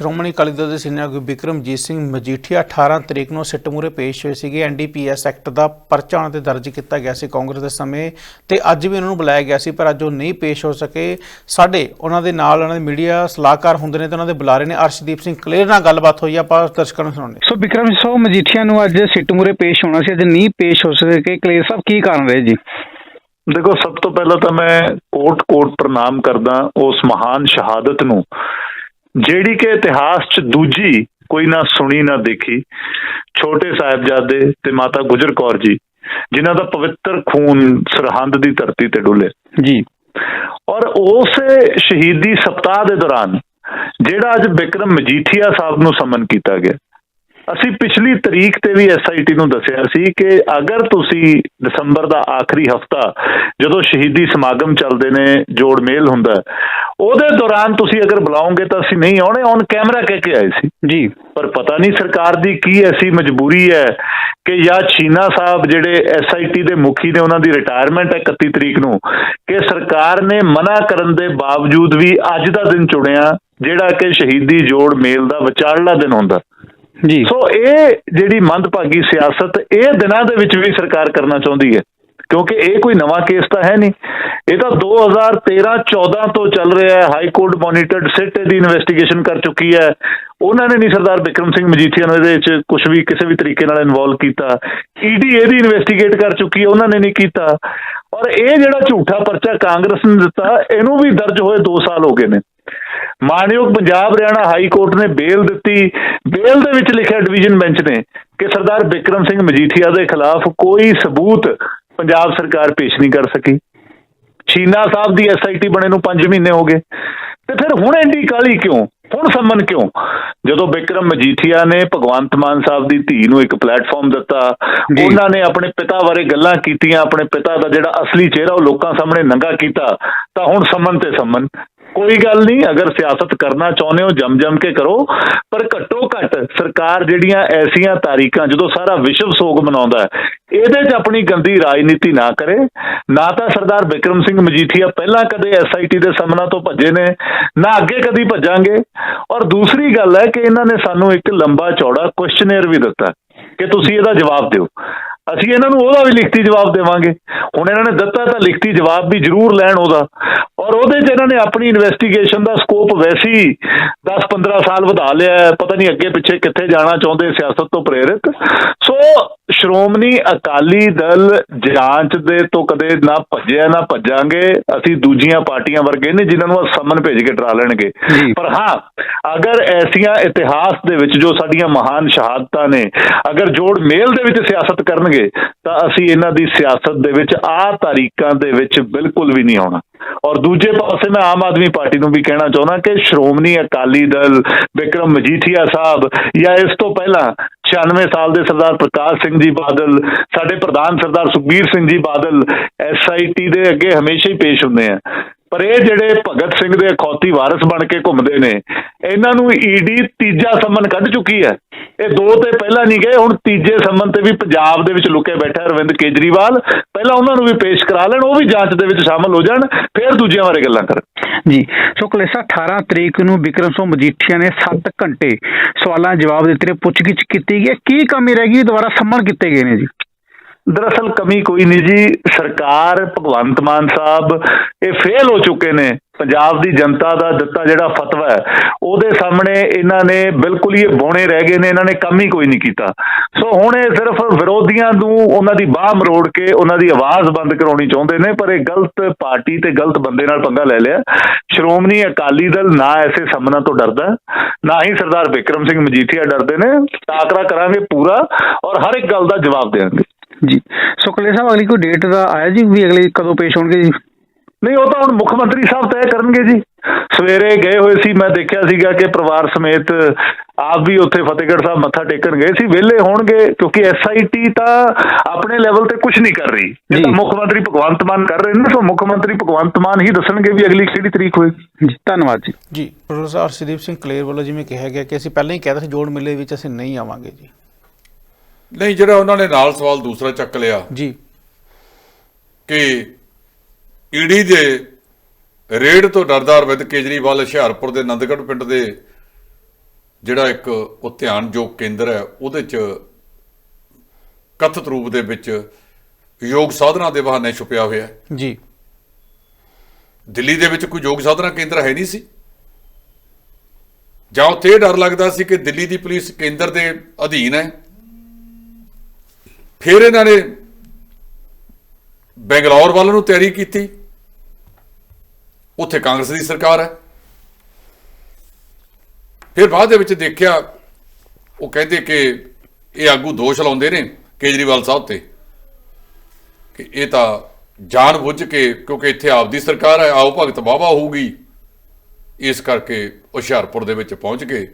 ਸ਼੍ਰੋਮਣੀ ਅਕਾਲੀ ਦਲ ਦੇ ਸੀਨੀਅਰ ਆਗੂ ਬਿਕਰਮਜੀਤ ਸਿੰਘ ਮਜੀਠੀਆ 18 ਤਰੀਕ ਨੂੰ ਸਿੱਟ ਮੂਹਰੇ ਪੇਸ਼ ਹੋਏ ਸੀਗੇ। ਐਨਡੀਪੀਐਸ ਐਕਟ ਦਾ ਪਰਚਾ ਉਹਨਾਂ ਤੇ ਦਰਜ ਕੀਤਾ ਗਿਆ ਸੀ ਕਾਂਗਰਸ ਦੇ ਸਮੇਂ ਤੇ ਅੱਜ ਵੀ ਉਹਨਾਂ ਨੂੰ ਬੁਲਾਇਆ ਗਿਆ ਸੀ ਪਰ ਅੱਜ ਉਹ ਨਹੀਂ ਪੇਸ਼ ਹੋ ਸਕੇ। ਸਾਡੇ ਉਹਨਾਂ ਦੇ ਨਾਲ ਉਹਨਾਂ ਦੇ ਮੀਡੀਆ ਸਲਾਹਕਾਰ ਹੁੰਦੇ ਨੇ ਤੇ ਉਹਨਾਂ ਦੇ ਬੁਲਾਰੇ ਨੇ ਅਰਸ਼ਦੀਪ ਸਿੰਘ ਕਲੇਰ ਨਾਲ ਗੱਲਬਾਤ ਹੋਈ। ਆ, ਆਪਾਂ ਦਰਸ਼ਕਾਂ ਨੂੰ ਸੁਣਾਉਂਦੇ ਸੋ ਵਿਕਰਮ ਸੋ ਮਜੀਠੀਆ ਨੂੰ ਅੱਜ ਸਿੱਟ ਮੂਰੇ ਪੇਸ਼ ਹੋਣਾ ਸੀ ਅੱਜ ਨਹੀਂ ਪੇਸ਼ ਹੋ ਸਕੇ। ਕਲੇਰ ਸਾਹਿਬ ਕੀ ਕਾਰਨ ਰਹੇ ਜੀ? ਦੇਖੋ ਸਭ ਤੋਂ ਪਹਿਲਾਂ ਤਾਂ ਮੈਂ ਕੋਟ ਕੋਟ ਪ੍ਰਣਾਮ ਕਰਦਾ ਉਸ ਮਹਾਨ ਸ਼ਹਾਦਤ ਨੂੰ ਜਿਹੜੀ ਕਿ ਇਤਿਹਾਸ 'ਚ ਦੂਜੀ ਕੋਈ ਨਾ ਸੁਣੀ ਨਾ ਦੇਖੀ ਛੋਟੇ ਸਾਹਿਬਜ਼ਾਦੇ ਤੇ ਮਾਤਾ ਗੁਜਰ ਕੌਰ ਜੀ ਜਿਨ੍ਹਾਂ ਦਾ ਪਵਿੱਤਰ ਖੂਨ ਸਰਹੰਦ ਦੀ ਧਰਤੀ ਤੇ ਡੁੱਲਿਆ ਜੀ। ਔਰ ਉਸ ਸ਼ਹੀਦੀ ਸਪਤਾਹ ਦੇ ਦੌਰਾਨ ਜਿਹੜਾ ਅੱਜ ਬਿਕਰਮ ਮਜੀਠੀਆ ਸਾਹਿਬ ਨੂੰ ਸਮਨ ਕੀਤਾ ਗਿਆ। ਅਸੀਂ ਪਿਛਲੀ ਤਰੀਕ ਤੇ ਵੀ ਐਸਆਈਟੀ ਨੂੰ ਦੱਸਿਆ ਸੀ ਕਿ ਅਗਰ ਤੁਸੀਂ ਦਸੰਬਰ ਦਾ ਆਖਰੀ ਹਫਤਾ ਜਦੋਂ ਸ਼ਹੀਦੀ ਸਮਾਗਮ ਚੱਲਦੇ ਨੇ ਜੋੜ ਮੇਲ ਹੁੰਦਾ ਉਹਦੇ ਦੌਰਾਨ ਤੁਸੀਂ ਅਗਰ ਬੁਲਾਓਗੇ ਤਾਂ ਅਸੀਂ ਨਹੀਂ ਆਉਣੇ ਔਨ ਕੈਮਰਾ ਕਹਿ ਕੇ ਆਏ ਸੀ। ਜੀ। ਪਰ ਪਤਾ ਨਹੀਂ ਸਰਕਾਰ ਦੀ ਕੀ ਐਸੀ ਮਜਬੂਰੀ ਹੈ ਕਿ ਜਾਂ ਚੀਨਾ ਸਾਹਿਬ ਜਿਹੜੇ ਐਸਆਈਟੀ ਦੇ ਮੁਖੀ ਨੇ ਉਹਨਾਂ ਦੀ ਰਿਟਾਇਰਮੈਂਟ ਹੈ 31 ਤਰੀਕ ਨੂੰ ਕਿ ਸਰਕਾਰ ਨੇ ਮਨਾ ਕਰਨ ਦੇ ਬਾਵਜੂਦ ਵੀ ਅੱਜ ਦਾ ਦਿਨ ਚੁਣਿਆ ਜਿਹੜਾ ਕਿ ਸ਼ਹੀਦੀ ਜੋੜ ਮੇਲ ਦਾ ਵਿਚਾਰਲਾ ਦਿਨ ਹੁੰਦਾ ਜੀ। ਸੋ ਇਹ ਜਿਹੜੀ ਮੰਦਭਾਗੀ ਸਿਆਸਤ, ਇਹ ਦਿਨਾਂ ਦੇ ਵਿੱਚ ਵੀ ਸਰਕਾਰ ਕਰਨਾ ਚਾਹੁੰਦੀ ਹੈ। ਕਿਉਂਕਿ ਇਹ ਕੋਈ ਨਵਾਂ ਕੇਸ ਤਾਂ ਹੈ ਨਹੀਂ। ਇਹ ਤਾਂ 2013-14 ਤੋਂ ਚੱਲ ਰਿਹਾ ਹੈ। ਹਾਈ ਕੋਰਟ ਮੋਨੀਟਰਡ ਸਿਟ ਦੀ ਇਨਵੈਸਟੀਗੇਸ਼ਨ ਕਰ ਚੁੱਕੀ ਹੈ। ਉਹਨਾਂ ਨੇ ਨਹੀਂ ਸਰਦਾਰ ਬਿਕਰਮ ਸਿੰਘ ਮਜੀਠੀਆ ਨੂੰ ਇਹਦੇ ਵਿੱਚ ਕੁਝ ਵੀ ਕਿਸੇ ਵੀ ਤਰੀਕੇ ਨਾਲ ਇਨਵੋਲਵ ਕੀਤਾ। ਈਡੀ ਇਹਦੀ ਇਨਵੈਸਟੀਗੇਟ ਕਰ ਚੁੱਕੀ ਹੈ। ਉਹਨਾਂ ਨੇ ਨਹੀਂ ਕੀਤਾ। ਔਰ ਇਹ ਜਿਹੜਾ ਝੂਠਾ ਪਰਚਾ ਕਾਂਗਰਸ ਨੇ ਦਿੱਤਾ, ਇਹਨੂੰ ਵੀ ਦਰਜ ਹੋਏ 2 ਸਾਲ ਹੋ ਗਏ ਨੇ। ਮਾਨਯੋਗ ਪੰਜਾਬ ਹਰਿਆਣਾ ਹਾਈ ਕੋਰਟ ਨੇ ਬੇਲ ਦਿੱਤੀ। ਬੇਲ ਦੇ ਵਿੱਚ ਲਿਖਿਆ ਡਿਵੀਜ਼ਨ ਬੈਂਚ ਨੇ ਕਿ ਸਰਦਾਰ ਬਿਕਰਮ ਸਿੰਘ ਮਜੀਠੀਆ ਦੇ ਖਿਲਾਫ ਕੋਈ ਸਬੂਤ ਪੰਜਾਬ ਸਰਕਾਰ ਪੇਸ਼ ਨਹੀਂ ਕਰ ਸਕੀ। ਚੀਨਾ ਸਾਹਿਬ ਦੀ ਐਸਆਈਟੀ ਬਣੇ ਨੂੰ 5 ਮਹੀਨੇ ਹੋ ਗਏ। ਤੇ ਫਿਰ ਹੁਣ ਐਂਡੀ ਕਾਲੀ ਕਿਉਂ? ਹੁਣ ਸੰਮਨ ਕਿਉਂ? ਜਦੋਂ ਬਿਕਰਮ ਮਜੀਠੀਆ ਨੇ ਭਗਵੰਤ ਮਾਨ ਸਾਹਿਬ ਦੀ ਧੀ ਨੂੰ ਇੱਕ ਪਲੇਟਫਾਰਮ ਦਿੱਤਾ। ਉਹਨਾਂ ਨੇ ਆਪਣੇ ਪਿਤਾ ਬਾਰੇ ਗੱਲਾਂ ਕੀਤੀਆਂ ਆਪਣੇ ਪਿਤਾ ਦਾ ਜਿਹੜਾ ਅਸਲੀ ਚਿਹਰਾ ਉਹ ਲੋਕਾਂ ਸਾਹਮਣੇ ਨੰਗਾ ਕੀਤਾ ਤਾਂ ਹੁਣ ਸੰਮਨ ਤੇ ਸੰਮਨ। ਕੋਈ ਗੱਲ ਨਹੀਂ, ਅਗਰ ਸਿਆਸਤ ਕਰਨਾ ਚਾਹੁੰਦੇ ਹੋ ਜਮ ਜਮ ਕੇ ਕਰੋ। ਪਰ ਘੱਟੋ ਘੱਟ ਸਰਕਾਰ ਜਿਹੜੀਆਂ ਐਸੀਆਂ ਤਾਰੀਖਾਂ ਜਦੋਂ ਸਾਰਾ ਵਿਸ਼ਵ ਸੋਗ ਮਨਾਉਂਦਾ ਹੈ, ਇਹਦੇ 'ਚ ਆਪਣੀ ਗੰਦੀ ਰਾਜਨੀਤੀ ਨਾ ਕਰੇ। ਨਾ ਤਾਂ ਸਰਦਾਰ ਬਿਕਰਮ ਸਿੰਘ ਮਜੀਠੀਆ ਪਹਿਲਾਂ ਕਦੇ ਐਸਆਈਟੀ ਦੇ ਸਾਹਮਣਾ ਤੋਂ ਭੱਜੇ ਨੇ, ਨਾ ਅੱਗੇ ਕਦੀ ਭੱਜਾਂਗੇ। ਔਰ ਦੂਸਰੀ ਗੱਲ ਹੈ ਕਿ ਇਹਨਾਂ ਨੇ ਸਾਨੂੰ ਇੱਕ ਲੰਬਾ ਚੌੜਾ ਕੁਐਸਚਨਰ ਵੀ ਦਿੱਤਾ ਕਿ ਤੁਸੀਂ ਇਹਦਾ ਜਵਾਬ ਦਿਓ। ਅਸੀਂ ਇਹਨਾਂ ਨੂੰ ਉਹਦਾ ਵੀ ਲਿਖਤੀ ਜਵਾਬ ਦੇਵਾਂਗੇ। ਹੁਣ ਇਹਨਾਂ ਨੇ ਦਿੱਤਾ ਤਾਂ ਲਿਖਤੀ ਜਵਾਬ ਵੀ ਜ਼ਰੂਰ ਲੈਣ ਉਹਦਾ। ਔਰ ਉਹਦੇ 'ਚ ਇਹਨਾਂ ਨੇ ਆਪਣੀ ਇਨਵੈਸਟੀਗੇਸ਼ਨ ਦਾ ਸਕੋਪ ਵੈਸੀ 10-15 ਸਾਲ ਵਧਾ ਲਿਆ ਹੈ। ਪਤਾ ਨਹੀਂ ਅੱਗੇ ਪਿੱਛੇ ਕਿੱਥੇ ਜਾਣਾ ਚਾਹੁੰਦੇ ਸਿਆਸਤ ਤੋਂ ਪ੍ਰੇਰਿਤ ਸੋ ਸ਼੍ਰੋਮਣੀ ਅਕਾਲੀ ਦਲ ਜਾਂਚ ਦੇ ਤੋਂ ਕਦੇ ਨਾ ਭੱਜਿਆ ਨਾ ਭੱਜਾਂਗੇ ਅਸੀਂ ਦੂਜੀਆਂ ਪਾਰਟੀਆਂ ਵਰਗੇ ਨੇ ਜਿਨ੍ਹਾਂ ਨੂੰ ਸਮਨ ਭੇਜ ਕੇ ਡਰਾ ਲੈਣਗੇ। ਪਰ ਹਾਂ ਅਗਰ ਐਸੀਆਂ ਇਤਿਹਾਸ ਦੇ ਵਿੱਚ ਜੋ ਸਾਡੀਆਂ ਮਹਾਨ ਸ਼ਹਾਦਤਾਂ ਨੇ ਅਗਰ ਜੋੜ ਮੇਲ ਦੇ ਵਿੱਚ ਸਿਆਸਤ ਕਰਨਗੇ ਤਾਂ ਅਸੀਂ ਇਹਨਾਂ ਦੀ ਸਿਆਸਤ ਦੇ ਵਿੱਚ ਆਹ ਤਾਰੀਕਾਂ ਦੇ ਵਿੱਚ ਬਿਲਕੁਲ ਵੀ ਨਹੀਂ ਆਉਣਾ ਔਰ ਦੂਜੇ ਪਾਸੇ ਮੈਂ ਆਮ ਆਦਮੀ ਪਾਰਟੀ ਨੂੰ ਵੀ ਕਹਿਣਾ ਚਾਹੁੰਦਾ ਕਿ ਸ਼੍ਰੋਮਣੀ ਅਕਾਲੀ ਦਲ ਵਿਕਰਮ ਮਜੀਠੀਆ ਸਾਹਿਬ ਜਾਂ ਇਸ ਤੋਂ ਪਹਿਲਾਂ 96 ਸਾਲ ਦੇ ਸਰਦਾਰ ਪ੍ਰਕਾਸ਼ ਸਿੰਘ ਜੀ ਬਾਦਲ, ਸਾਡੇ ਪ੍ਰਧਾਨ ਸਰਦਾਰ ਸੁਖਬੀਰ ਸਿੰਘ ਜੀ ਬਾਦਲ ਐਸਆਈਟੀ ਦੇ ਅੱਗੇ ਹਮੇਸ਼ਾ ਹੀ ਪੇਸ਼ ਹੁੰਦੇ ਆ। ਪਰ ਇਹ ਜਿਹੜੇ ਭਗਤ ਸਿੰਘ ਦੇ ਅਖੌਤੀ ਵਾਰਸ ਬਣ ਕੇ ਘੁੰਮਦੇ ਨੇ, ਇਹਨਾਂ ਨੂੰ ਈਡੀ ਤੀਜਾ ਸੰਮਨ ਕੱਢ ਚੁੱਕੀ ਹੈ। ਇਹ ਦੋ ਤੇ ਪਹਿਲਾਂ ਨਹੀਂ ਗਏ, ਹੁਣ ਤੀਜੇ ਸੰਮਨ ਤੇ ਵੀ ਪੰਜਾਬ ਦੇ ਵਿੱਚ ਲੁਕੇ ਬੈਠਾ ਅਰਵਿੰਦ ਕੇਜਰੀਵਾਲ। ਪਹਿਲਾਂ ਉਹਨਾਂ ਨੂੰ ਵੀ ਪੇਸ਼ ਕਰਾ ਲੈਣ, ਉਹ ਵੀ ਜਾਂਚ ਦੇ ਵਿੱਚ ਸ਼ਾਮਲ ਹੋ ਜਾਣ, ਫਿਰ ਦੂਜਿਆਂ ਬਾਰੇ ਗੱਲਾਂ ਕਰਨ। ਜੀ, ਸੋ ਕਲੇਸਾ 18 ਤਰੀਕ ਨੂੰ ਵਿਕਰਮ ਸਿੰਘ ਮਜੀਠੀਆ ਨੇ 7 ਘੰਟੇ ਸਵਾਲਾਂ ਜਵਾਬ ਦਿੱਤੇ ਨੇ, ਪੁੱਛਗਿੱਛ ਕੀਤੀ ਗਈ ਹੈ। ਕੀ ਕਮੀ ਰਹਿ ਗਈ? ਦੁਬਾਰਾ ਸੰਮਨ ਕੀਤੇ ਗਏ ਨੇ ਜੀ। ਦਰਅਸਲ ਕਮੀ ਕੋਈ ਨਹੀਂ ਜੀ। ਸਰਕਾਰ, ਭਗਵੰਤ ਮਾਨ ਸਾਹਿਬ, ਇਹ ਫੇਲ ਹੋ ਚੁੱਕੇ ਨੇ। ਪੰਜਾਬ ਦੀ ਜਨਤਾ ਦਾ ਦਿੱਤਾ ਜਿਹੜਾ ਫਤਵਾ ਹੈ, ਉਹਦੇ ਸਾਹਮਣੇ ਇਹਨਾਂ ਨੇ ਬਿਲਕੁਲ ਹੀ ਇਹ ਬੋਣੇ ਰਹਿ ਗਏ ਨੇ, ਇਹਨਾਂ ਨੇ ਕੰਮ ਹੀ ਕੋਈ ਨਹੀਂ ਕੀਤਾ। ਸੋ ਹੁਣ ਇਹ ਸਿਰਫ ਵਿਰੋਧੀਆਂ ਨੂੰ ਉਹਨਾਂ ਦੀ ਬਾਹ ਮਰੋੜ ਕੇ ਉਹਨਾਂ ਦੀ ਆਵਾਜ਼ ਬੰਦ ਕਰਾਉਣੀ ਚਾਹੁੰਦੇ ਨੇ, ਪਰ ਇਹ ਗਲਤ ਪਾਰਟੀ ਤੇ ਗਲਤ ਬੰਦੇ ਨਾਲ ਪੰਗਾ ਲੈ ਲਿਆ। ਸ਼੍ਰੋਮਣੀ ਅਕਾਲੀ ਦਲ ਨਾ ਐਸੇ ਸਾਹਮਣਾ ਤੋਂ ਡਰਦਾ ਨਾ ਹੀ ਸਰਦਾਰ ਬਿਕਰਮ ਸਿੰਘ ਮਜੀਠੀਆ ਡਰਦੇ ਨੇ। ਟਾਕਰਾ ਕਰਾਂਗੇ ਪੂਰਾ ਔਰ ਹਰ ਇੱਕ ਗੱਲ ਦਾ ਜਵਾਬ ਦੇਵਾਂਗੇ ਜੀ। ਸੋ ਕਲੇਰ ਸਾਹਿਬ ਅਗਲੀ ਕੋਈ ਡੇਟ ਦਾ ਆਇਆ ਜੀ ਵੀ ਅਗਲੇ ਕਦੋਂ ਪੇਸ਼ ਹੋਣਗੇ ਜੀ? ਨਹੀਂ ਉਹ ਤਾਂ ਹੁਣ ਮੁੱਖ ਮੰਤਰੀ ਸਾਹਿਬ ਤੈਅ ਕਰਨਗੇ ਜੀ। ਸਵੇਰੇ ਗਏ ਹੋਏ ਸੀ ਮੈਂ ਦੇਖਿਆ ਸੀਗਾ ਕਿ ਪਰਿਵਾਰ ਸਮੇਤ ਆਪ ਵੀ ਉੱਥੇ ਫਤਿਹਗੜ੍ਹ ਸਾਹਿਬ ਮੱਥਾ ਟੇਕਣ ਗਏ ਸੀ। ਵਿਹਲੇ ਹੋਣਗੇ ਕਿਉਂਕਿ ਐਸਆਈਟੀ ਤਾਂ ਆਪਣੇ ਲੈਵਲ ਤੇ ਕੁਝ ਨਹੀਂ ਕਰ ਰਹੀ। ਇਹ ਤਾਂ। ਮੁੱਖ ਮੰਤਰੀ ਭਗਵੰਤ ਮਾਨ ਕਰ ਰਹੇ ਨੇ ਸੋ ਮੁੱਖ ਮੰਤਰੀ ਭਗਵੰਤ ਮਾਨ ਹੀ ਦੱਸਣਗੇ ਵੀ ਅਗਲੀ ਕਿਹੜੀ ਤਰੀਕ ਹੋਏਗੀ। ਜੀ ਧੰਨਵਾਦ ਜੀ। ਜੀ ਪ੍ਰੋਫੈਸਰ ਅਰਸ਼ਦੀਪ ਸਿੰਘ ਕਲੇਰ ਵੱਲੋਂ ਜਿਵੇਂ ਕਿਹਾ ਗਿਆ ਕਿ ਅਸੀਂ ਪਹਿਲਾਂ ਹੀ ਕਹਿ ਦਿੱਤਾ ਸੀ ਜੋੜ ਮੇਲੇ ਵਿੱਚ ਅਸੀਂ ਨਹੀਂ ਆਵਾਂਗੇ ਜੀ। ਨਹੀਂ ਜਿਹੜਾ ਉਹਨਾਂ ਨੇ ਨਾਲ ਸਵਾਲ ਦੂਸਰਾ ਚੱਕ ਲਿਆ ਜੀ। ਕਿ ਈਡੀ ਦੇ ਰੇਡ ਤੋਂ ਡਰਦਾ ਅਰਵਿੰਦ ਕੇਜਰੀਵਾਲ ਹੁਸ਼ਿਆਰਪੁਰ ਦੇ ਨੰਦਗੜ੍ਹ ਪਿੰਡ ਦੇ ਜਿਹੜਾ ਇੱਕ ਉਹ ਧਿਆਨਯੋਗ ਕੇਂਦਰ ਹੈ ਉਹਦੇ 'ਚ ਕਥਿਤ ਰੂਪ ਦੇ ਵਿੱਚ ਯੋਗ ਸਾਧਨਾ ਦੇ ਬਹਾਨੇ ਛੁਪਿਆ ਹੋਇਆ ਹੈ। ਜੀ। ਦਿੱਲੀ ਦੇ ਵਿੱਚ ਕੋਈ ਯੋਗ ਸਾਧਨਾ ਕੇਂਦਰ ਹੈ ਨਹੀਂ ਸੀ? ਜਾਂ ਉੱਥੇ ਡਰ ਲੱਗਦਾ ਸੀ ਕਿ ਦਿੱਲੀ ਦੀ ਪੁਲਿਸ ਕੇਂਦਰ ਦੇ ਅਧੀਨ ਹੈ? ਫਿਰ ਇਹਨਾਂ ਨੇ ਬੈਂਗਲੌਰ ਵੱਲ ਨੂੰ ਤਿਆਰੀ ਕੀਤੀ। ਉੱਥੇ ਕਾਂਗਰਸ ਦੀ ਸਰਕਾਰ ਹੈ। ਫਿਰ ਬਾਅਦ ਦੇ ਵਿੱਚ ਦੇਖਿਆ, ਉਹ ਕਹਿੰਦੇ ਕਿ ਇਹ ਆਗੂ ਦੋਸ਼ ਲਾਉਂਦੇ ਨੇ ਕੇਜਰੀਵਾਲ ਸਾਹਿਬ ਤੇ ਕਿ ਇਹ ਤਾਂ ਜਾਣ ਬੁੱਝ ਕੇ, ਕਿਉਂਕਿ ਇੱਥੇ ਆਪਦੀ ਸਰਕਾਰ ਹੈ, ਆਓ ਭਗਤ ਬਾਬਾ ਹੋਊਗੀ। ਇਸ ਕਰਕੇ ਹੁਸ਼ਿਆਰਪੁਰ ਦੇ ਵਿੱਚ ਪਹੁੰਚ ਕੇ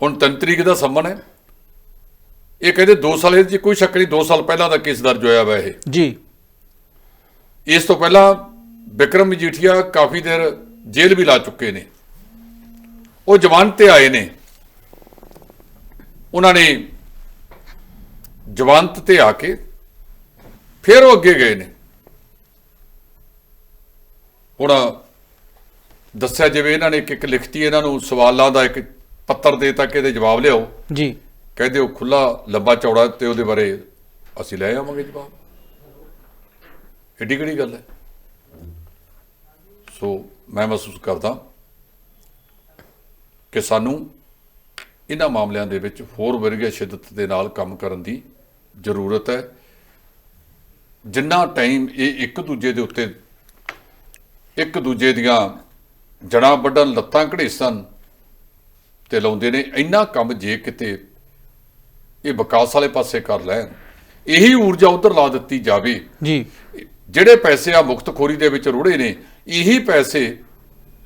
ਹੁਣ ਤਿੰਨ ਤਰੀਕ ਦਾ ਸੰਮਨ ਹੈ। ਇਹ ਕਹਿੰਦੇ 2 ਸਾਲ ਇਹਦੇ 'ਚ ਕੋਈ ਸ਼ੱਕ ਨਹੀਂ 2 ਸਾਲ ਪਹਿਲਾਂ ਦਾ ਕੇਸ ਦਰਜ ਹੋਇਆ ਵਾ ਇਹ। ਜੀ। ਇਸ ਤੋਂ ਪਹਿਲਾਂ ਵਿਕਰਮ ਮਜੀਠੀਆ ਕਾਫੀ ਦੇਰ ਜੇਲ੍ਹ ਵੀ ਲਾ ਚੁੱਕੇ ਨੇ। ਉਹ ਜ਼ਮਾਨਤ ਤੇ ਆਏ ਨੇ। ਉਹਨਾਂ ਨੇ ਜ਼ਮਾਨਤ ਤੇ ਆ ਕੇ ਫਿਰ ਉਹ ਅੱਗੇ ਗਏ ਨੇ। ਹੁਣ ਦੱਸਿਆ ਜਿਵੇਂ ਇਹਨਾਂ ਨੇ ਇੱਕ ਇੱਕ ਲਿਖਤੀ ਇਹਨਾਂ ਨੂੰ ਸਵਾਲਾਂ ਦਾ ਇੱਕ ਪੱਤਰ ਦੇ ਤਾ ਕਿ ਇਹਦੇ ਜਵਾਬ ਲਿਆਓ। ਜੀ। ਕਹਿੰਦੇ ਉਹ ਖੁੱਲਾ ਲੰਬਾ ਚੌੜਾ ਤੇ ਉਹਦੇ ਬਾਰੇ ਅਸੀਂ ਲੈ ਆਵਾਂਗੇ ਜਵਾਬ। ਏਡੀ ਕਿਹੜੀ ਗੱਲ ਹੈ? ਸੋ ਮੈਂ ਮਹਿਸੂਸ ਕਰਦਾ ਕਿ ਸਾਨੂੰ ਇਹਨਾਂ ਮਾਮਲਿਆਂ ਦੇ ਵਿੱਚ ਹੋਰ ਵਰਗੇ ਸ਼ਿੱਦਤ ਦੇ ਨਾਲ ਕੰਮ ਕਰਨ ਦੀ ਜ਼ਰੂਰਤ ਹੈ। ਜਿੰਨਾ ਟਾਈਮ ਇਹ ਇੱਕ ਦੂਜੇ ਦੇ ਉੱਤੇ, ਇੱਕ ਦੂਜੇ ਦੀਆਂ ਜੜਾਂ ਵੱਢਣ, ਲੱਤਾਂ ਘੜੀਸਣ ਤੇ ਲਾਉਂਦੇ ਨੇ, ਇੰਨਾ ਕੰਮ ਜੇ ਕਿਤੇ ਇਹ ਵਿਕਾਸ ਵਾਲੇ ਪਾਸੇ ਕਰ ਲੈਣ। ਇਹੀ ਊਰਜਾ ਉਧਰ ਲਾ ਦਿੱਤੀ ਜਾਵੇ। ਜੀ। ਜਿਹੜੇ ਪੈਸੇ ਆ ਮੁਕਤਖੋਰੀ ਦੇ ਵਿੱਚ ਰੁੜੇ ਨੇ ਇਹੀ ਪੈਸੇ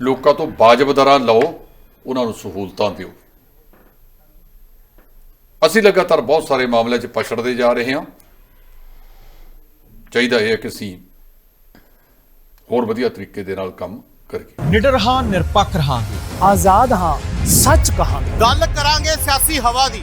ਲੋਕਾਂ ਤੋਂ ਵਾਜਬ ਦਰਾਂ ਲਓ ਉਹਨਾਂ ਨੂੰ ਸਹੂਲਤਾਂ ਦਿਓ। ਅਸੀਂ ਲਗਾਤਾਰ ਬਹੁਤ ਸਾਰੇ ਮਾਮਲਿਆਂ 'ਚ ਪਛੜਦੇ ਜਾ ਰਹੇ ਹਾਂ। ਚਾਹੀਦਾ ਇਹ ਹੈ ਕਿ ਅਸੀਂ ਹੋਰ ਵਧੀਆ ਤਰੀਕੇ ਦੇ ਨਾਲ ਕੰਮ ਕਰੀਏ। ਨਿਡਰ ਹਾਂ ਨਿਰਪੱਖ ਰਹਾਂਗੇ। ਆਜ਼ਾਦ ਹਾਂ ਸੱਚ ਕਹਾਂਗੇ। ਗੱਲ ਕਰਾਂਗੇ ਸਿਆਸੀ ਹਵਾ ਦੀ।